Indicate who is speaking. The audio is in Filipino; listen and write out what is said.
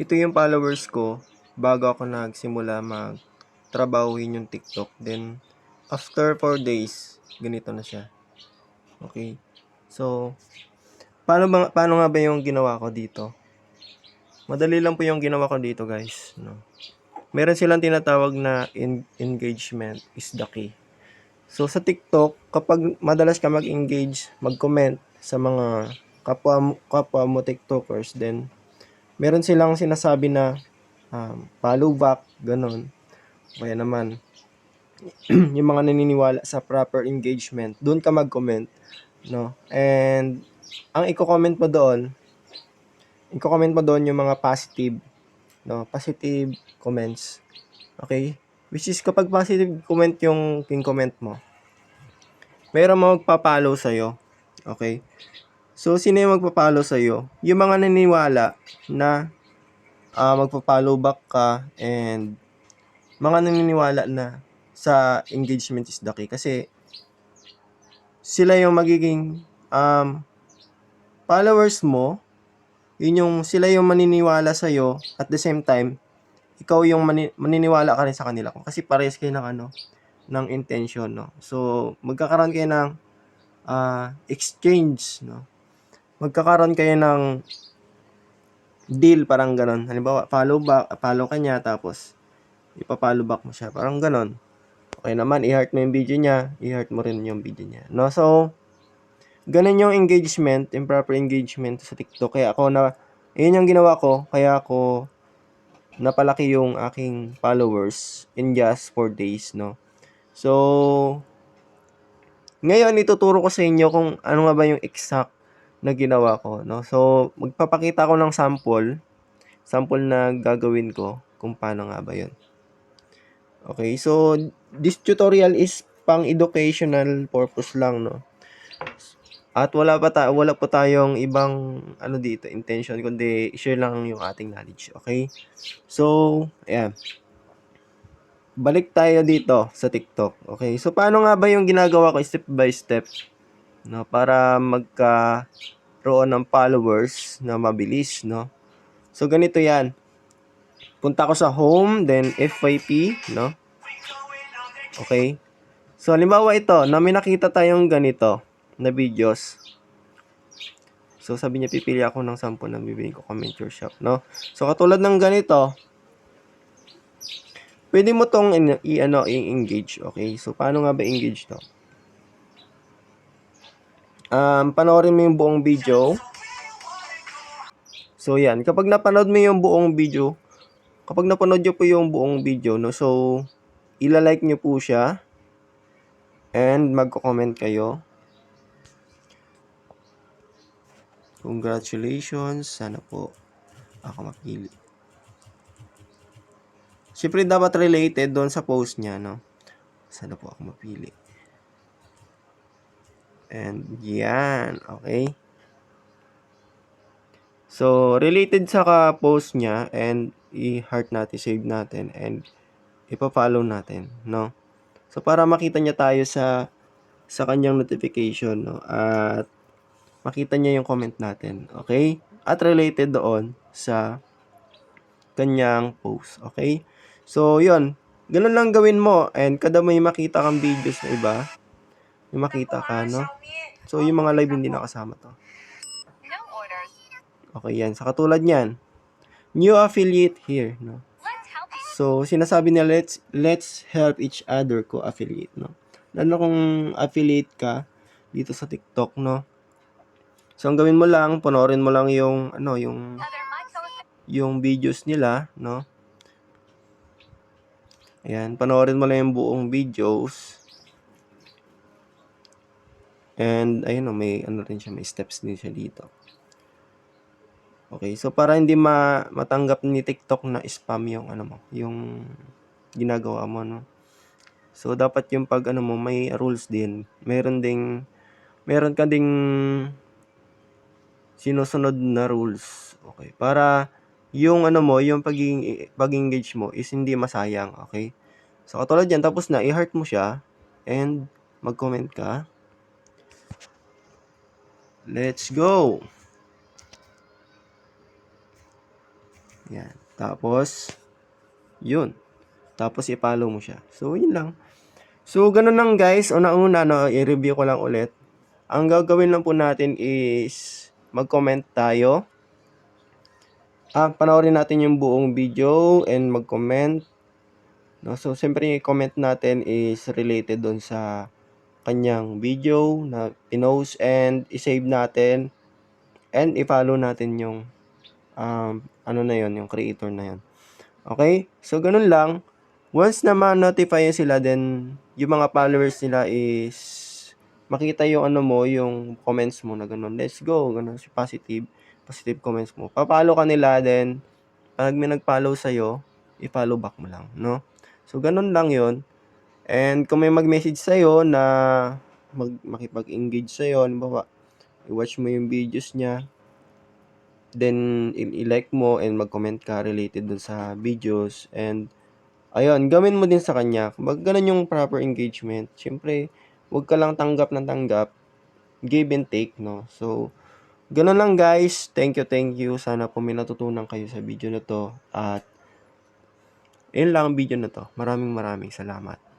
Speaker 1: ito yung followers ko bago ako nagsimula magtrabahuhin yung TikTok. Then, after 4 days, ganito na siya. Okay. So, paano, ba, paano nga ba yung ginawa ko dito? Madali lang po yung ginawa ko dito, guys. No? Meron silang tinatawag na en- engagement is the key. So, sa TikTok, kapag madalas ka mag-engage, mag-comment sa mga kapwa, kapwa mo TikTokers, then, meron silang sinasabi na um, follow back, ganun. Kaya naman, yung mga naniniwala sa proper engagement, doon ka mag-comment, no? And, ang i-comment mo doon, i-comment mo doon yung mga positive, no? Positive comments. Okay? Which is, kapag positive comment yung king-comment mo, mayroon mo magpapalo sa'yo. Okay? So, sino yung magpapalo sa'yo? Yung mga naniniwala na ah magpa-follow back ka and mga naniniwala na sa engagement is the key. Kasi sila yung magiging um, followers mo. Yun yung sila yung maniniwala sa iyo at the same time ikaw yung mani- maniniwala ka rin sa kanila. Kasi parehas kayo ng ano ng intention no? So magkakaroon kayo ng ah, exchange no magkakaroon kayo ng deal parang ganon. Halimbawa, follow back, follow ka niya, tapos ipa-follow back mo siya. Parang ganon. Okay naman, i-heart mo yung video niya, i-heart mo rin yung video niya. No? So, ganun yung engagement, improper engagement sa TikTok. Kaya ako na, yun yung ginawa ko, kaya ako napalaki yung aking followers in just 4 days, no? So, ngayon, ituturo ko sa inyo kung ano nga ba yung exact na ginawa ko, no? So, magpapakita ko ng sample, sample na gagawin ko kung paano nga ba 'yun. Okay, so this tutorial is pang educational purpose lang, no? At wala pa ta wala po tayong ibang ano dito, intention kundi share lang yung ating knowledge, okay? So, ayan. Balik tayo dito sa TikTok. Okay? So, paano nga ba yung ginagawa ko step by step? no para magka roon ng followers na mabilis no? So ganito yan. Punta ko sa home then FYP no? Okay. So halimbawa ito na may nakita tayong ganito na videos. So sabi niya pipili ako ng 10 na bibili ko comment your shop no? So katulad ng ganito pwede mo tong in- i ano i-engage okay? So paano nga ba engage to um, panoorin mo yung buong video. So, yan. Kapag napanood mo yung buong video, kapag napanood nyo po yung buong video, no, so, ilalike nyo po siya. And, magko-comment kayo. Congratulations. Sana po ako mapili. Siyempre, dapat related doon sa post niya, no? Sana po ako mapili. And yan, okay? So, related sa ka-post niya and i-heart natin, save natin and ipa-follow natin, no? So, para makita niya tayo sa sa kanyang notification, no? At makita niya yung comment natin, okay? At related doon sa kanyang post, okay? So, yun. Ganun lang gawin mo and kada may makita kang videos na iba, may makita ka, no? So, yung mga live hindi nakasama to. Okay, yan. Sa katulad niyan, new affiliate here, no? So, sinasabi nila, let's, let's help each other co-affiliate, no? Lalo kung affiliate ka dito sa TikTok, no? So, ang gawin mo lang, panoorin mo lang yung, ano, yung, yung videos nila, no? Ayan, panoorin mo lang yung buong videos. And, ayun o, may, ano rin siya, may steps din siya dito. Okay, so para hindi ma matanggap ni TikTok na spam yung ano mo, yung ginagawa mo, no? So, dapat yung pag ano mo, may rules din. Meron ding, meron ka ding sinusunod na rules. Okay, para yung ano mo, yung pagiging pag-engage mo is hindi masayang, okay? So katulad yan, tapos na i-heart mo siya and mag-comment ka. Let's go. Yan. Tapos, yun. Tapos, i-follow mo siya. So, yun lang. So, ganun lang guys. Una-una, no, i-review ko lang ulit. Ang gagawin lang po natin is mag-comment tayo. Ah, panoorin natin yung buong video and mag-comment. No, so, siyempre, yung comment natin is related doon sa kanyang video na pinost and i-save natin and i-follow natin yung um, ano na yon yung creator na yon Okay? So, ganun lang. Once na ma-notify sila, then yung mga followers nila is makita yung ano mo, yung comments mo na ganun. Let's go. Ganun, si positive. Positive comments mo. Papalo ka nila, then pag may nag-follow sa'yo, i-follow back mo lang, no? So, ganun lang yon And kung may mag-message sa'yo na mag makipag-engage sa'yo, halimbawa, i-watch mo yung videos niya, then i-like mo and mag-comment ka related dun sa videos and ayun, gawin mo din sa kanya. Mag ganun yung proper engagement. Siyempre, huwag ka lang tanggap ng tanggap. Give and take, no? So, ganun lang guys. Thank you, thank you. Sana po may natutunan kayo sa video na to. At, yun lang ang video na to. Maraming maraming salamat.